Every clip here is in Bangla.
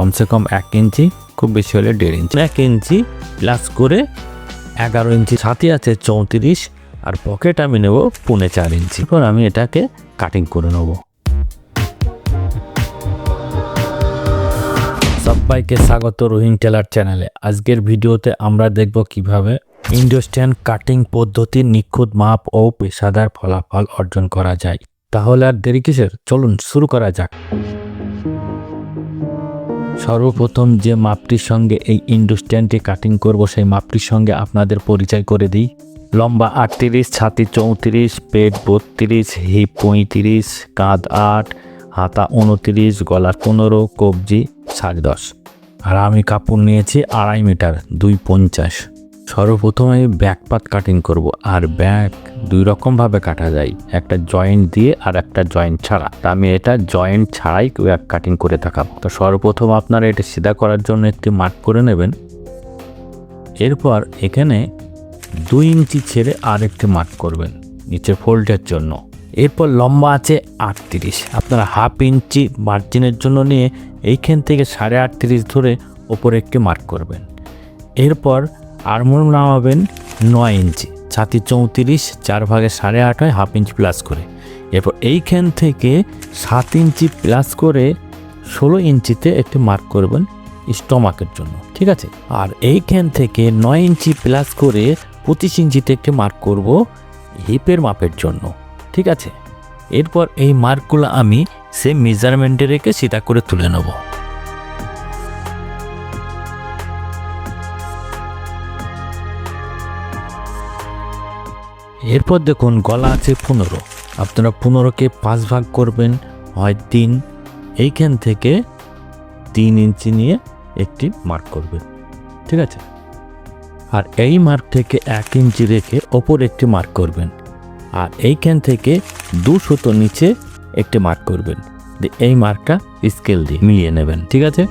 কমসে কম এক ইঞ্চি, খুব বেশি হলে দেড় ইঞ্চি। এক ইঞ্চি প্লাস করে এগারো ইঞ্চি ছাতি আছে চৌত্রিশ, আর পকেট আমি নেব পুনে চার ইঞ্চি। এরপর আমি এটাকে কাটিং করে নেব। সবাইকে স্বাগত রোহিং টেলার চ্যানেলে। আজকের ভিডিওতে আমরা দেখব কীভাবে ইন্ডোস্ট্যান্ড কাটিং পদ্ধতির নিখুঁত মাপ ও পেশাদার ফলাফল অর্জন করা যায়। তাহলে আর দেরি কিসের? চলুন শুরু করা যাক। সর্বপ্রথম যে মাপটির সঙ্গে এই ইন্ডোস্ট্যান্ডটি কাটিং করব, সেই মাপটির সঙ্গে আপনাদের পরিচয় করে দিই। লম্বা আটত্রিশ, ছাতি চৌত্রিশ, পেট বত্রিশ, হিপ পঁয়ত্রিশ, কাঁধ আট, হাতা উনত্রিশ, গলার পনেরো, কবজি সাড়ে দশ। আর আমি কাপড় নিয়েছি আড়াই মিটার, দুই পঞ্চাশ। সর্বপ্রথম আমি ব্যাক পাত কাটিং করব আর ব্যাক দুই রকমভাবে কাটা যায়। একটা জয়েন্ট দিয়ে আর একটা জয়েন্ট ছাড়া। তা আমি এটা জয়েন্ট ছাড়াই ব্যাক কাটিং করে দেখাবো। তো সর্বপ্রথম আপনারা এটা সিধা করার জন্য একটি মার্ক করে নেবেন। এরপর এখানে দুই ইঞ্চি ছেড়ে আর একটি মার্ক করবেন নিচে ফোল্ডের জন্য। এরপর লম্বা আছে আটত্রিশ। আপনারা হাফ ইঞ্চি মার্জিনের জন্য নিয়ে এইখান থেকে সাড়ে আটত্রিশ ধরে ওপরে একটি মার্ক করবেন। এরপর আরমোল নামাবেন নয় ইঞ্চি। ছাতি চৌত্রিশ, চার ভাগে সাড়ে আট হয়, হাফ ইঞ্চি প্লাস করে। এরপর এইখান থেকে সাত ইঞ্চি প্লাস করে ষোলো ইঞ্চিতে একটি মার্ক করবেন স্টমাকের জন্য, ঠিক আছে? আর এইখান থেকে নয় ইঞ্চি প্লাস করে পঁচিশ ইঞ্চিতে একটি মার্ক করব হিপের মাপের জন্য, ঠিক আছে? এরপর এই মার্কগুলো আমি সেম মেজারমেন্টে রেখে সিধা করে তুলে নেব। এরপর দেখুন, গলা আছে পনেরো। আপনারা পনেরোকে পাঁচ ভাগ করবেন, হয় তিন। এইখান থেকে তিন ইঞ্চি নিয়ে একটি মার্ক করবেন। ঠিক আছে? আর এই মার্ক থেকে এক ইঞ্চি রেখে ওপর একটি মার্ক করবেন। আর এইখান থেকে দু নিচে একটি মার্ক করবেন। এই মার্কটা স্কেল দিয়ে মিলিয়ে নেবেন। ঠিক আছে?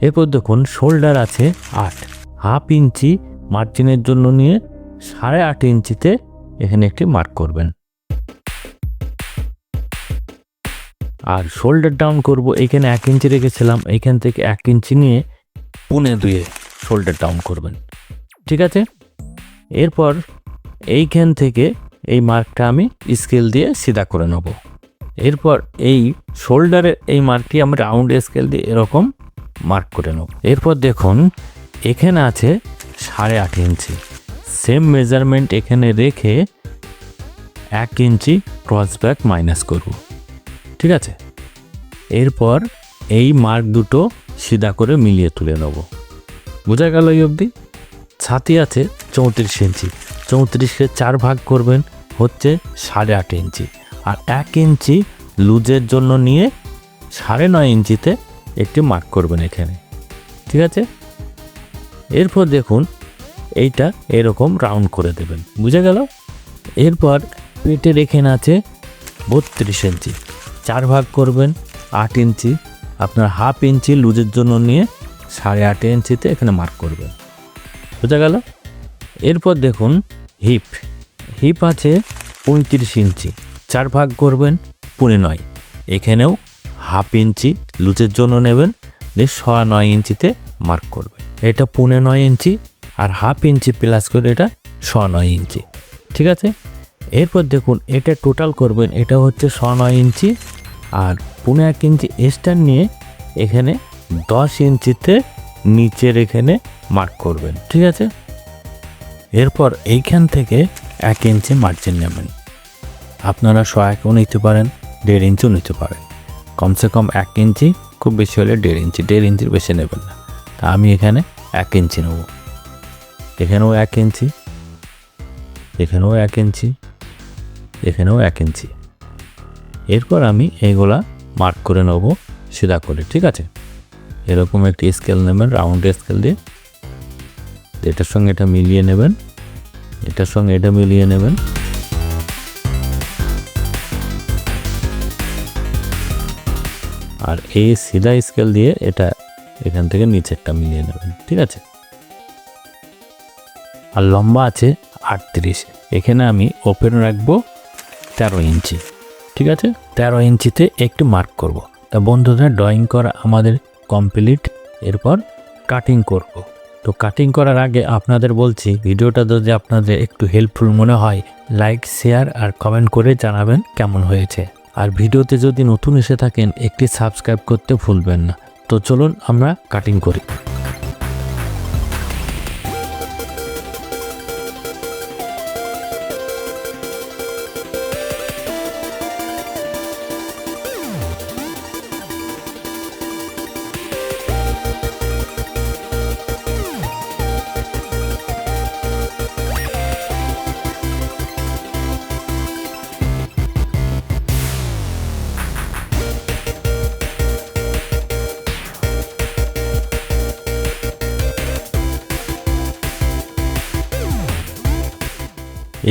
এরপর দেখুন, শোল্ডার আছে আট। হাফ ইঞ্চি মার্জিনের জন্য নিয়ে সাড়ে আট ইঞ্চিতে এখানে একটি মার্ক করবেন। আর শোল্ডার ডাউন করব, এখানে এক ইঞ্চি রেখেছিলাম এইখান থেকে এক ইঞ্চি নিয়ে পুনে দুয়ে শোল্ডার ডাউন করবেন। ঠিক আছে? এরপর এইখান থেকে এই মার্কটা আমি স্কেল দিয়ে সিধা করে নেব। এরপর এই শোল্ডারের এই মার্কটি আমি রাউন্ড স্কেল দিয়ে এরকম মার্ক করে নেব। এরপর দেখুন এখানে আছে সাড়ে আট ইঞ্চি। সেম মেজারমেন্ট এখানে রেখে এক ইঞ্চি ক্রস ব্যাক মাইনাস করব। ঠিক আছে? এরপর এই মার্ক দুটো সিধা করে মিলিয়ে তুলে নেব। বোঝা গেল এই অবধি? ছাতি আছে চৌত্রিশ ইঞ্চি। চৌত্রিশকে চার ভাগ করবেন হচ্ছে সাড়ে আট ইঞ্চি। আর এক ইঞ্চি লুজের জন্য নিয়ে সাড়ে নয় ইঞ্চিতে একটি মার্ক করবেন এখানে। ঠিক আছে? এরপর দেখুন, এইটা এরকম রাউন্ড করে দেবেন। বুঝে গেল? এরপর পেটের এখানে আছে বত্রিশ ইঞ্চি। চার ভাগ করবেন, আট ইঞ্চি। আপনার হাফ ইঞ্চি লুজের জন্য নিয়ে সাড়ে আট ইঞ্চিতে এখানে মার্ক করবেন। বোঝা গেল? এরপর দেখুন হিপ হিপ আছে পঁয়ত্রিশ ইঞ্চি। চার ভাগ করবেন, পুনে নয়। এখানেও হাফ ইঞ্চি লুচের জন্য নেবেন দিয়ে সোয়া নয় ইঞ্চিতে মার্ক করবেন এটা পুনে নয় ইঞ্চি আর হাফ ইঞ্চি প্লাস করে এটা সোয়া নয় ইঞ্চি। ঠিক আছে? এরপর দেখুন, এটা টোটাল করবেন, এটা হচ্ছে সোয়া নয় ইঞ্চি আর পুনে এক ইঞ্চি এক্সটার নিয়ে এখানে দশ ইঞ্চিতে নিচের এখানে মার্ক করবেন। ঠিক আছে? এরপর এইখান থেকে এক ইঞ্চি মার্জিন নেবেন। আপনারা সহায়কও নিতে পারেন, দেড় ইঞ্চিও নিতে পারেন। কমসে কম এক ইঞ্চি, খুব বেশি হলে দেড় ইঞ্চি, দেড় ইঞ্চির বেশি নেবেন না। আমি এখানে এক ইঞ্চি নেব। এখানেও এক ইঞ্চি, এখানেও এক ইঞ্চি, এখানেও এক ইঞ্চি। এরপর আমি এইগুলা মার্ক করে নেব সিধা করে, ঠিক আছে? এরকম একটি স্কেল নেবেন রাউন্ড স্কেল দিয়ে। এটার সঙ্গে এটা মিলিয়ে নেবেন, এটার সঙ্গে এটা মিলিয়ে নেবেন। আর এই সিধা স্কেল দিয়ে এটা এখান থেকে নিচেরটা মিলিয়ে নেবেন, ঠিক আছে? আর লম্বা আছে আটত্রিশ। এখানে আমি ওপেন রাখব তেরো ইঞ্চি, ঠিক আছে? তেরো ইঞ্চিতে একটু মার্ক করব। তা বন্ধুরা ড্রয়িং করা আমাদের কমপ্লিট এরপর কাটিং করব। তো কাটিং করার আগে আপনাদের বলছি, ভিডিওটা যদি আপনাদের একটু হেল্পফুল মনে হয় লাইক শেয়ার আর কমেন্ট করে জানাবেন কেমন হয়েছে। আর ভিডিওতে যদি নতুন এসে থাকেন, একটি সাবস্ক্রাইব করতে ভুলবেন না। তো চলুন আমরা কাটিং করি।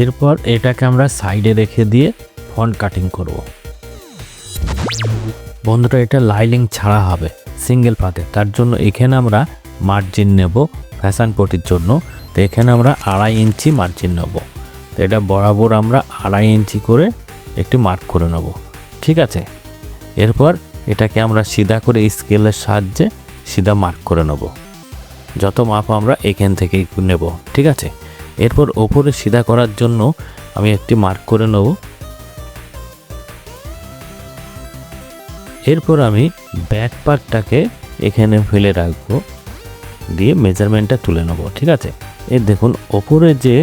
এরপর এটাকে আমরা সাইডে রেখে দিয়ে ফন্ট কাটিং করব। বন্ধুরা, এটা লাইলিং ছাড়া হবে, সিঙ্গেল পাতে। তার জন্য এখানে আমরা মার্জিন নেব ফ্যাশন পটির জন্য। তো এখানে আমরা আড়াই ইঞ্চি মার্জিন নেব। তো এটা বরাবর আমরা আড়াই ইঞ্চি করে একটি মার্ক করে নেব। ঠিক আছে? এরপর এটাকে আমরা সিধা করে স্কেলের সাহায্যে সিধা মার্ক করে নেব। যত মাপ আমরা এখান থেকেই নেব। ঠিক আছে? এরপর ওপরে সিধা করার জন্য আমি একটি মার্ক করে নেব। এরপর আমি ব্যাক পার্টটাকে এখানে ফেলে রাখব, দিয়ে মেজারমেন্টটা তুলে নেব, ঠিক আছে? এই দেখুন, ওপরে যে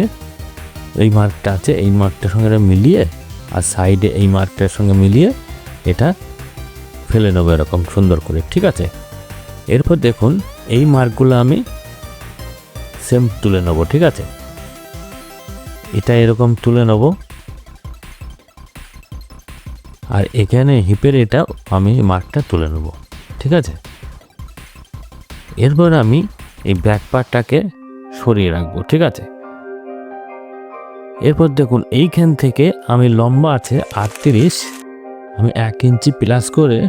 এই মার্কটা আছে, এই মার্কটার সঙ্গে মিলিয়ে আর সাইডে এই মার্কটার সঙ্গে মিলিয়ে এটা ফেলে নেব এরকম সুন্দর করে, ঠিক আছে? এরপর দেখুন, এই মার্কগুলো আমি সেম তুলে নেব, ঠিক আছে? এটা এরকম তুলে নেব। আর এখানে হিপের এটা আমি মার্কটা তুলে নেব, ঠিক আছে? এরপর আমি এই ব্যাক পার্টটাকে সরিয়ে রাখব, ঠিক আছে? এরপর দেখুন, এইখান থেকে আমি লম্বা আছে আটত্রিশ, আমি এক ইঞ্চি প্লাস করে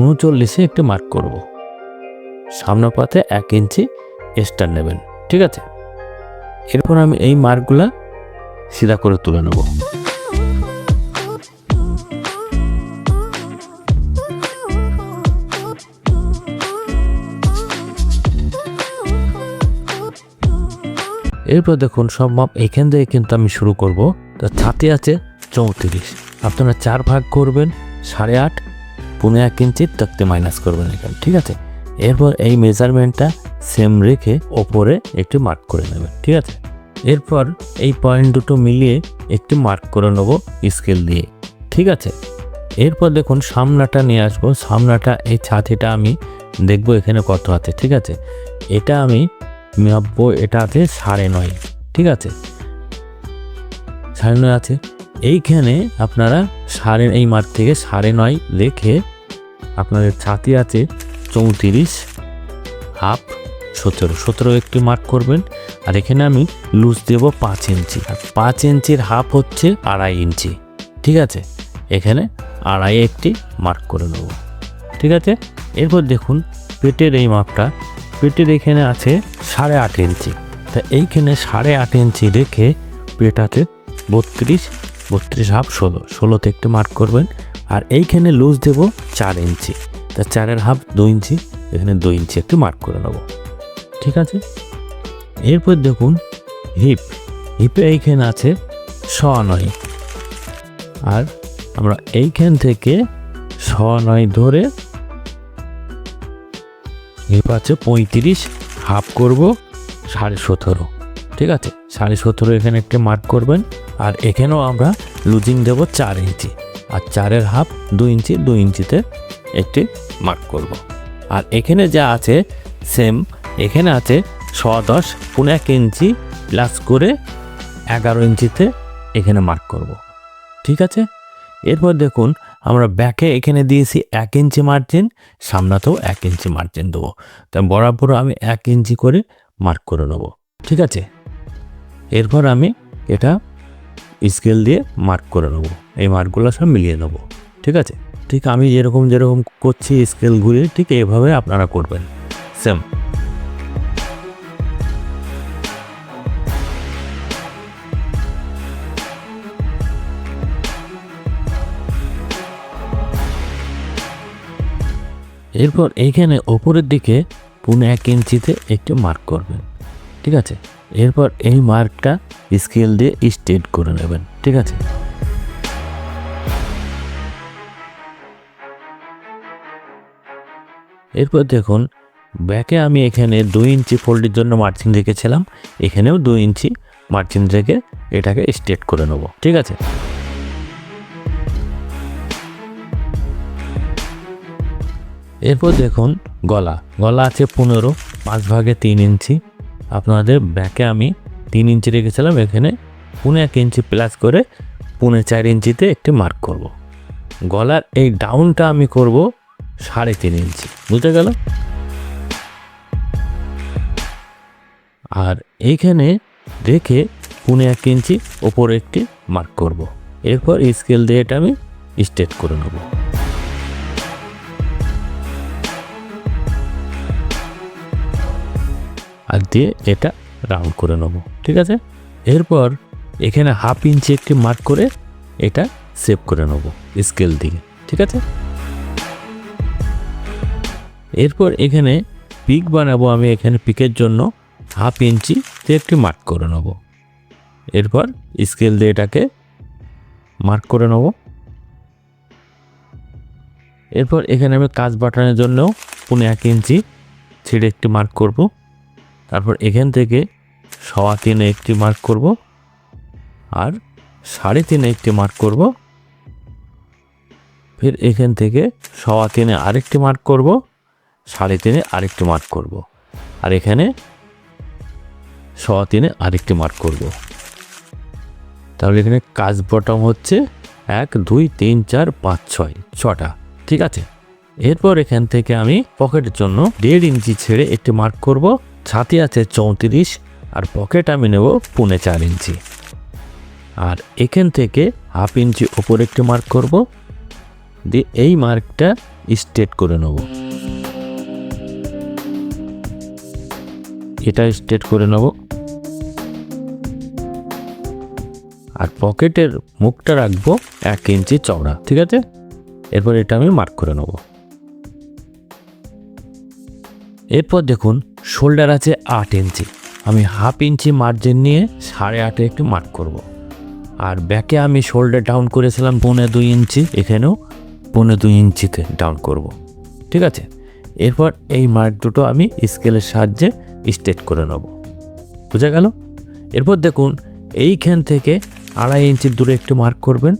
উনচল্লিশে একটি মার্ক করব। সামনে পাতে এক ইঞ্চি এক্সট্রা নেবেন, ঠিক আছে? এরপর আমি এই মার্কগুলা সিধা করে তুলে নেব। এরপর দেখুন সব মাপ এখান থেকে কিন্তু আমি শুরু করব। তো ছাতে আছে চৌত্রিশ। আপনারা চার ভাগ করবেন, সাড়ে আট পনেরো এক ইঞ্চি তাকতে মাইনাস করবেন এখানে, ঠিক আছে? এরপর এই মেজারমেন্টটা সেম রেখে ওপরে একটু মার্ক করে নেবেন, ঠিক আছে? এরপর এই পয়েন্ট দুটো মিলিয়ে একটি মার্ক করে নেব স্কেল দিয়ে, ঠিক আছে? এরপর দেখুন সামনাটা নিয়ে আসব, সামনাটা এই ছাতিটা আমি দেখব এখানে কত আছে, ঠিক আছে? এটা আমি মাপবো, এটা আছে সাড়ে নয়, ঠিক আছে? সাড়ে নয় আছে। এইখানে আপনারা সাড়ে, এই মার্ক থেকে সাড়ে নয় রেখে আপনাদের ছাতি আছে চৌত্রিশ হাফ সতেরো সতেরো একটি মার্ক করবেন। আর এখানে আমি লুজ দেব পাঁচ ইঞ্চি। আর পাঁচ ইঞ্চির হাফ হচ্ছে আড়াই ইঞ্চি। ঠিক আছে? এখানে আড়াই একটি মার্ক করে নেব। ঠিক আছে? এরপর দেখুন পেটের এই মাপটা। পেটের এখানে আছে সাড়ে আট ইঞ্চি। তা এইখানে সাড়ে আট ইঞ্চি রেখে পেট আছে বত্রিশ বত্রিশ হাফ ষোলো। ষোলোতে একটু মার্ক করবেন। আর এইখানে লুজ দেব চার ইঞ্চি। তা চারের হাফ দু ইঞ্চি, এখানে দু ইঞ্চি একটু মার্ক করে নেব। ঠিক আছে? এরপর দেখুন, হিপ, হিপে এইখানে আছে স নয় আর আমরা এইখান থেকে স নয় ধরে হিপ আছে পঁয়ত্রিশ, হাফ করব সাড়ে সতেরো। ঠিক আছে? সাড়ে সতেরো এখানে একটা মার্ক করবেন। আর এখানেও আমরা লুজিং দেব চার ইঞ্চি। আর চারের হাফ দু ইঞ্চি, দু ইঞ্চিতে একটি মার্ক করব। আর এখানে যা আছে সেম। এখানে আছে ছ দশ পনেরো এক ইঞ্চি প্লাস করে এগারো ইঞ্চিতে এখানে মার্ক করব। ঠিক আছে? এরপর দেখুন, আমরা ব্যাকে এখানে দিয়েছি এক ইঞ্চি মার্জিন সামনাতেও এক ইঞ্চি মার্জিন দেবো। তা বরাবর আমি এক ইঞ্চি করে মার্ক করে নেব। ঠিক আছে? এরপর আমি এটা স্কেল দিয়ে মার্ক করে নেব। এই মার্কগুলো সব মিলিয়ে নেব। ঠিক আছে? ঠিক আমি যেরকম যেরকম করছি স্কেল ঠিক এইভাবে আপনারা করবেন। Sim. এরপর এইখানে ওপরের দিকে পুনে এক ইঞ্চিতে একটু মার্ক করবেন, ঠিক আছে এরপর এই মার্কটা স্কেল দিয়ে স্ট্রেট করে নেবেন, ঠিক আছে এরপর দেখুন ব্যাকে আমি এখানে দুই ইঞ্চি ফোল্ডের জন্য মার্জিন রেখেছিলাম। এখানেও দুই ইঞ্চি মার্জিন রেখে এটাকে স্ট্রেট করে নেব। ঠিক আছে? এরপর দেখুন গলা। গলা আছে পনেরো, পাঁচ ভাগে তিন ইঞ্চি। আপনাদের ব্যাকে আমি তিন ইঞ্চি রেখেছিলাম। এখানে পুনে এক ইঞ্চি প্লাস করে পুনে চার ইঞ্চিতে একটি মার্ক করব। গলার এই ডাউনটা আমি করব সাড়ে তিন ইঞ্চি। বুঝতে গেল? আর এইখানে রেখে পুনে এক ইঞ্চি ওপরে একটি মার্ক করব। এরপর স্কেল দিয়ে এটা আমি স্ট্রেট করে নেব। আর দিয়ে এটা রাউন্ড করে নেব, ঠিক আছে? এরপর এখানে হাফ ইঞ্চি একটি মার্ক করে এটা সেভ করে নেব স্কেল দিয়ে, ঠিক আছে? এরপর এখানে পিক বানাবো আমি এখানে পিকের জন্য। হাফ ইঞ্চি দিয়ে একটি মার্ক করে নেব। এরপর স্কেল দিয়ে এটাকে মার্ক করে নেব। এরপর এখানে আমি কাজ বাটানোর জন্য পুনে এক ইঞ্চি ছেড়ে একটি মার্ক করব। তারপর এখান থেকে সওয়া তিনে একটি মার্ক করব আর সাড়ে তিনে একটি মার্ক করব। ফের এখান থেকে সওয়া তিনে আরেকটি মার্ক করব, সাড়ে তিনে আরেকটি মার্ক করব। আর এখানে সওয়া তিনে আরেকটি মার্ক করব। তাহলে এখানে কাজ বটম হচ্ছে এক, দুই, তিন, চার, পাঁচ, ছয়, ছটা, ঠিক আছে? এরপর এখান থেকে আমি পকেটের জন্য দেড় ইঞ্চি ছেড়ে একটি মার্ক করব, ছাতি আছে চৌত্রিশ, আর পকেট আমি নেব পুনে চার ইঞ্চি। আর এখান থেকে হাফ ইঞ্চি ওপর একটি মার্ক করব, দিয়ে এই মার্কটা স্ট্রেট করে নেব। এটা স্ট্রেট করে নেব। আর পকেটের মুখটা রাখব এক ইঞ্চি চওড়া, ঠিক আছে? এরপর এটা আমি মার্ক করে নেব। এরপর দেখুন শোল্ডার আছে আট ইঞ্চি। আমি হাফ ইঞ্চি মার্জিন নিয়ে সাড়ে আটে একটু মার্ক করব। আর ব্যাকে আমি শোল্ডার ডাউন করেছিলাম পৌনে দুই ইঞ্চি, এখানেও পৌনে দুই ইঞ্চিতে ডাউন করব। ঠিক আছে? এরপর এই মার্ক দুটো আমি স্কেলের সাহায্যে স্ট্রেট করে নেব। বুঝা গেল? এরপর দেখুন, এইখান থেকে আড়াই ইঞ্চির দূরে একটু মার্ক করবেন,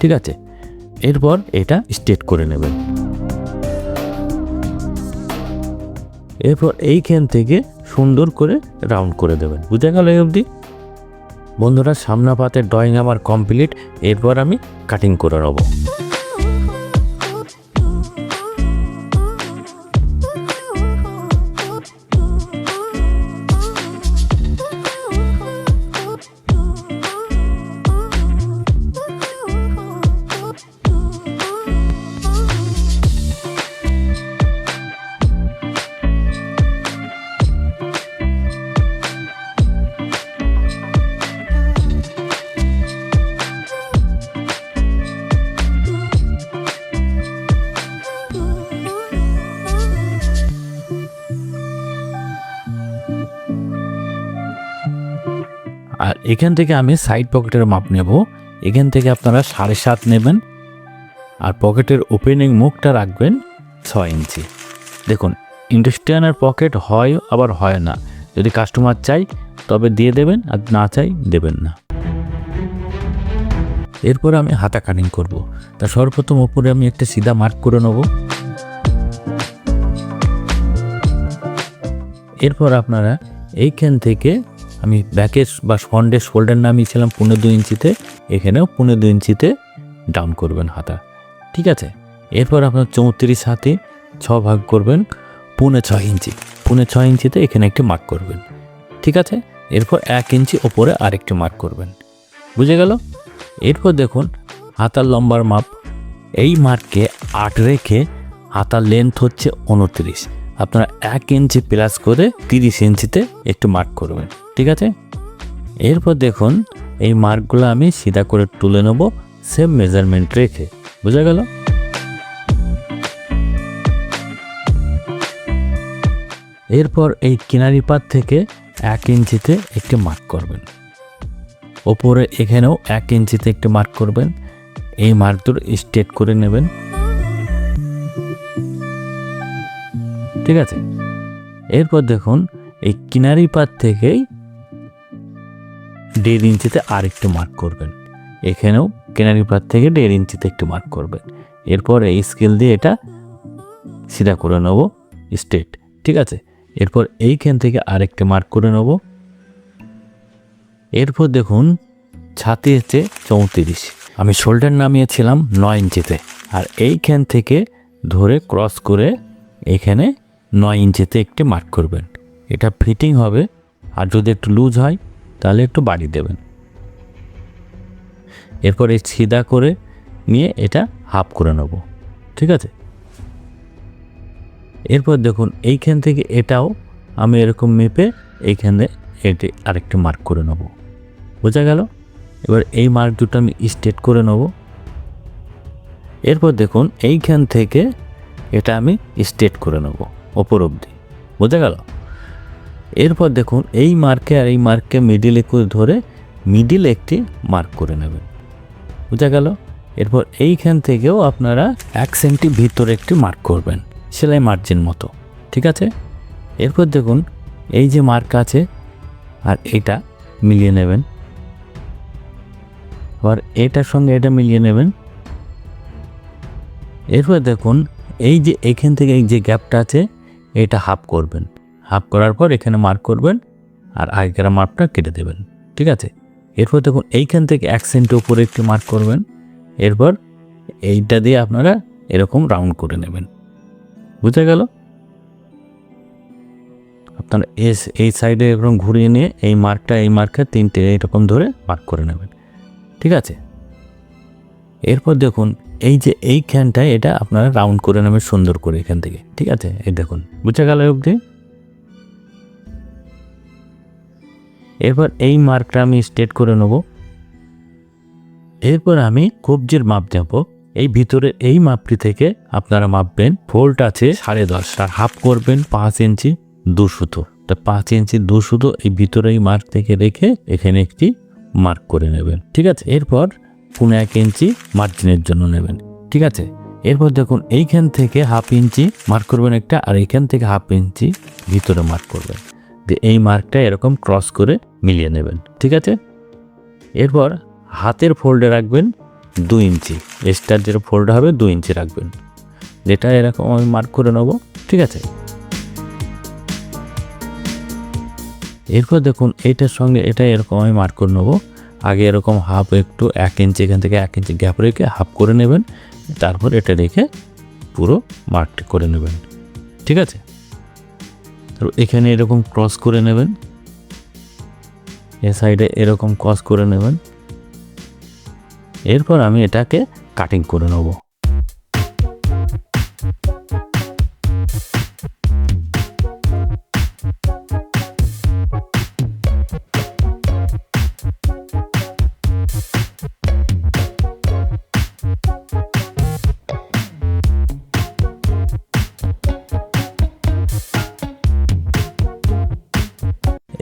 ঠিক আছে? এরপর এটা স্টেট করে নেবেন। এরপর এইখান থেকে সুন্দর করে রাউন্ড করে দেবেন। বুঝে গেল এই অবধি? বন্ধুরা সামনা পাতের ড্রয়িং আমার কমপ্লিট এরপর আমি কাটিং করে নেব। এখান থেকে আমি সাইড পকেটের মাপ নেব। এখান থেকে আপনারা সাড়ে সাত নেবেন। আর পকেটের ওপেনিং মুখটা রাখবেন ছয় ইঞ্চি। দেখুন ইন্ডাস্ট্রিয়ানের পকেট হয় আবার হয় না। যদি কাস্টমার চাই তবে দিয়ে দেবেন, আর না চাই, দেবেন না। এরপর আমি হাতা কাটিং করব। তা সর্বপ্রথম ওপরে আমি একটা সিধা মার্ক করে নেব। এরপর আপনারা এইখান থেকে আমি ব্যাকের বা ফন্ডের শোল্ডার নামিয়েছিলাম পনেরো দু ইঞ্চিতে, এখানেও পনেরো দু ইঞ্চিতে ডাউন করবেন হাতা। ঠিক আছে? এরপর আপনার চৌত্রিশ হাতে ছ ভাগ করবেন পুনে ছয় ইঞ্চি। পুনে ছয় ইঞ্চিতে এখানে একটি মার্ক করবেন। ঠিক আছে? এরপর এক ইঞ্চি ওপরে আরেকটি মার্ক করবেন। বুঝে গেল? এরপর দেখুন, হাতার লম্বার মাপ। এই মার্ককে আট রেখে হাতার লেন্থ হচ্ছে উনত্রিশ। আপনারা এক ইঞ্চি প্লাস করে তিরিশ ইঞ্চিতে একটু মার্ক করবেন। ঠিক আছে? এরপর দেখুন, এই মার্কগুলো আমি সিধা করে তুলে নেব সেম মেজারমেন্ট রেখে। বোঝা গেল? এরপর এই কিনারি পাত থেকে এক ইঞ্চিতে একটি মার্ক করবেন। ওপরে এখানেও এক ইঞ্চিতে একটি মার্ক করবেন। এই মার্ক দুটো স্ট্রেট করে নেবেন। ঠিক আছে? এরপর দেখুন, এই কিনারি পাত থেকেই দেড় ইঞ্চিতে আরেকটি মার্ক করবেন। এখানেও কেনারি পাত থেকে দেড় ইঞ্চিতে একটু মার্ক করবেন। এরপর এই স্কেল দিয়ে এটা সিধা করে নেব স্ট্রেট ঠিক আছে? এরপর এইখান থেকে আরেকটি মার্ক করে নেব। এরপর দেখুন, ছাতি হচ্ছে চৌত্রিশ। আমি শোল্ডার নামিয়েছিলাম নয় ইঞ্চিতে। আর এইখান থেকে ধরে ক্রস করে এখানে নয় ইঞ্চিতে একটি মার্ক করবেন। এটা ফিটিং হবে। আর যদি একটু লুজ হয় তাহলে একটু বাড়ি দেবেন। এরপর এই সিধা করে নিয়ে এটা হাফ করে নেব, ঠিক আছে? এরপর দেখুন, এইখান থেকে এটাও আমি এরকম মেপে এইখানে এটি আরেকটি মার্ক করে নেব। বোঝা গেল? এবার এই মার্ক দুটো আমি স্টেট করে নেব। এরপর দেখুন, এইখান থেকে এটা আমি স্টেট করে নেব, ওপর অবধি। বোঝা গেল? এরপর দেখুন, এই মার্কে আর এই মার্কে মিডিলে করে ধরে মিডিল একটি মার্ক করে নেবেন। বোঝা গেল? এরপর এইখান থেকেও আপনারা এক সেন্টি ভিতরে একটি মার্ক করবেন, সেলাই মার্জিন মতো, ঠিক আছে? এরপর দেখুন, এই যে মার্ক আছে, আর এটা মিলিয়ে নেবেন। আবার এটার সঙ্গে এটা মিলিয়ে নেবেন। এরপর দেখুন, এই যে এখান থেকে এই যে গ্যাপটা আছে, এটা হাফ করবেন। হাফ করার পর এখানে মার্ক করবেন আর আগেকার মার্কটা কেটে দেবেন, ঠিক আছে? এরপর দেখুন এইখান থেকে এক সেন্টের উপরে একটি মার্ক করবেন, এরপর এইটা দিয়ে আপনারা এরকম রাউন্ড করে নেবেন। বুঝে গেল? আপনারা এস এই সাইডে এরকম ঘুরিয়ে নিয়ে এই মার্কটা এই মার্কের তিনটে এরকম ধরে মার্ক করে নেবেন, ঠিক আছে? এরপর দেখুন এই যে এইখানটায় এটা আপনারা রাউন্ড করে নেবেন সুন্দর করে এখান থেকে, ঠিক আছে? এই দেখুন, বুঝে গেল অবধি? এরপর এই মার্কটা আমি স্ট্রেট করে নেব। এরপর আমি কবজির মাপ দেব। এই ভিতরে এই মাপটি থেকে আপনারা মাপবেন ফোল্ড আছে সাড়ে দশ, আর হাফ করবেন পাঁচ ইঞ্চি দু তা পাঁচ ইঞ্চি দু এই ভিতরে এই মার্ক থেকে রেখে এখানে একটি মার্ক করে নেবেন, ঠিক আছে? এরপর পুনে এক ইঞ্চি মার্জিনের জন্য নেবেন, ঠিক আছে? এরপর দেখুন, এইখান থেকে হাফ ইঞ্চি মার্ক করবেন একটা, আর এইখান থেকে হাফ ইঞ্চি ভিতরে মার্ক করবেন। যে এই মার্কটা এরকম ক্রস করে মিলিয়ে নেবেন, ঠিক আছে? এরপর হাতের ফোল্ডে রাখবেন দু ইঞ্চি এক্সট্রার যেটা ফোল্ড হবে দু ইঞ্চি রাখবেন। যেটা এরকম আমি মার্ক করে নেব, ঠিক আছে? এরপর দেখুন এইটার সঙ্গে এটা এরকম আমি মার্ক করে নেব। আগে এরকম হাফ একটু এক ইঞ্চি এখান থেকে এক ইঞ্চি গ্যাপ রেখে হাফ করে নেবেন। তারপর এটা রেখে পুরো মার্কটি করে নেবেন, ঠিক আছে? তো এখানে এরকম ক্রস করে নেবেন। এ সাইডে এরকম ক্রস করে নেবেন। এরপর আমি এটাকে কাটিং করে নেব।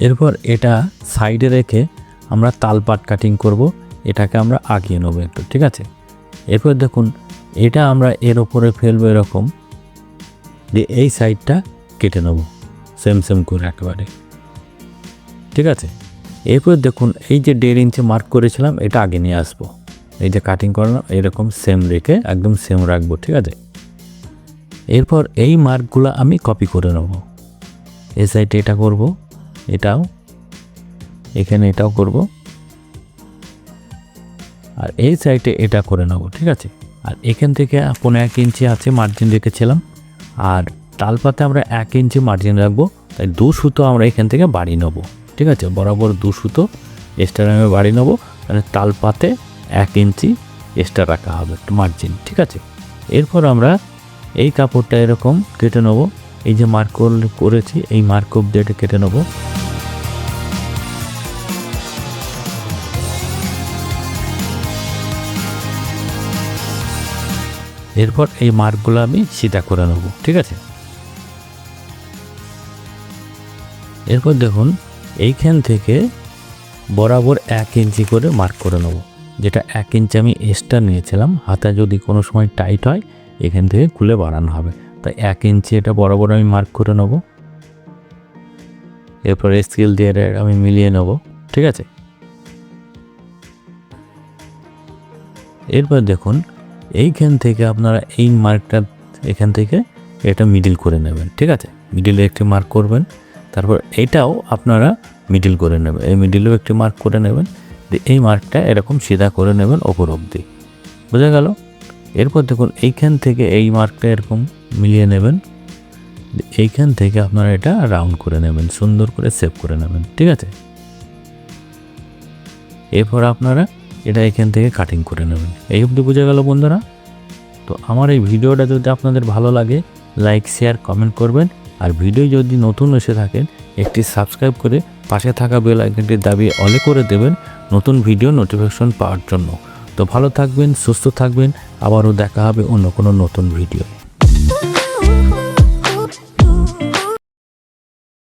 এরপর এটা সাইডে রেখে আমরা তালপাট কাটিং করব, এটাকে আমরা আগিয়ে নেব একটু, ঠিক আছে? এরপর দেখুন, এটা আমরা এর ওপরে ফেলব এরকম যে এই সাইডটা কেটে নেব সেম সেম করে একেবারে, ঠিক আছে? এরপর দেখুন, এই যে দেড় ইঞ্চি মার্ক করেছিলাম, এটা আগে নিয়ে আসব, এই যে কাটিং করলাম, এরকম সেম রেখে একদম সেম রাখব, ঠিক আছে? এরপর এই মার্কগুলো আমি কপি করে নেব, এই সাইডে এটা করব এটাও, এখানে এটাও করব। আর এই সাইডে এটা করে নেব, ঠিক আছে? আর এখান থেকে পনেরো এক ইঞ্চি আছে মার্জিন রেখেছিলাম। আর তালপাতে আমরা এক ইঞ্চি মার্জিন রাখব, তাই দু সুতো আমরা এখান থেকে বাড়ি নেব, ঠিক আছে? বরাবর দু সুতো এক্সট্রা বাড়ি নেব মানে তালপাতে এক ইঞ্চি এক্সট্রা রাখা হবে মার্জিন ঠিক আছে? এরপর আমরা এই কাপড়টা এরকম কেটে নেব। এই যে মার্ক করেছি, এই মার্ক অব্দি এটা কেটে নেব। এরপর এই মার্কগুলো আমি সিধা করে নেব, ঠিক আছে? এরপর দেখুন, এইখান থেকে বরাবর এক ইঞ্চি করে মার্ক করে নেব, যেটা এক ইঞ্চি আমি এক্সট্রা নিয়েছিলাম। হাতে যদি কোনো সময় টাইট হয়, এখান থেকে খুলে বাড়ানো হবে। তাই এক ইঞ্চি এটা বরাবর আমি মার্ক করে নেব। এরপর স্কেল দিয়ে আমি মিলিয়ে নেব, ঠিক আছে? এরপর দেখুন, এইখান থেকে আপনারা এই মার্কটা এখান থেকে এটা মিডিল করে নেবেন, ঠিক আছে? মিডিলে একটি মার্ক করবেন, তারপর এটাও আপনারা মিডিল করে নেবেন। এই মিডিলেও একটি মার্ক করে নেবেন এই মার্কটা এরকম সিধা করে নেবেন ওপর অবধি। বোঝা গেল? এরপর দেখুন, এইখান থেকে এই মার্কটা এরকম মিলিয়ে নেবেন। এইখান থেকে আপনারা এটা রাউন্ড করে নেবেন, সুন্দর করে সেভ করে নেবেন, ঠিক আছে? এরপর আপনারা এটা এখান থেকে কাটিং করে নেবেন। এই অবধি বোঝা গেল বন্ধুরা? তো আমার এই ভিডিওটা যদি আপনাদের ভালো লাগে লাইক শেয়ার কমেন্ট করবেন। আর ভিডিও যদি নতুন এসে থাকেন, একটি সাবস্ক্রাইব করে পাশে থাকা বেল আইকনটির দাবি অলে করে দেবেন, নতুন ভিডিও নোটিফিকেশন পাওয়ার জন্য। তো ভালো থাকবেন সুস্থ থাকবেন। আবারও দেখা হবে অন্য কোনো নতুন ভিডিও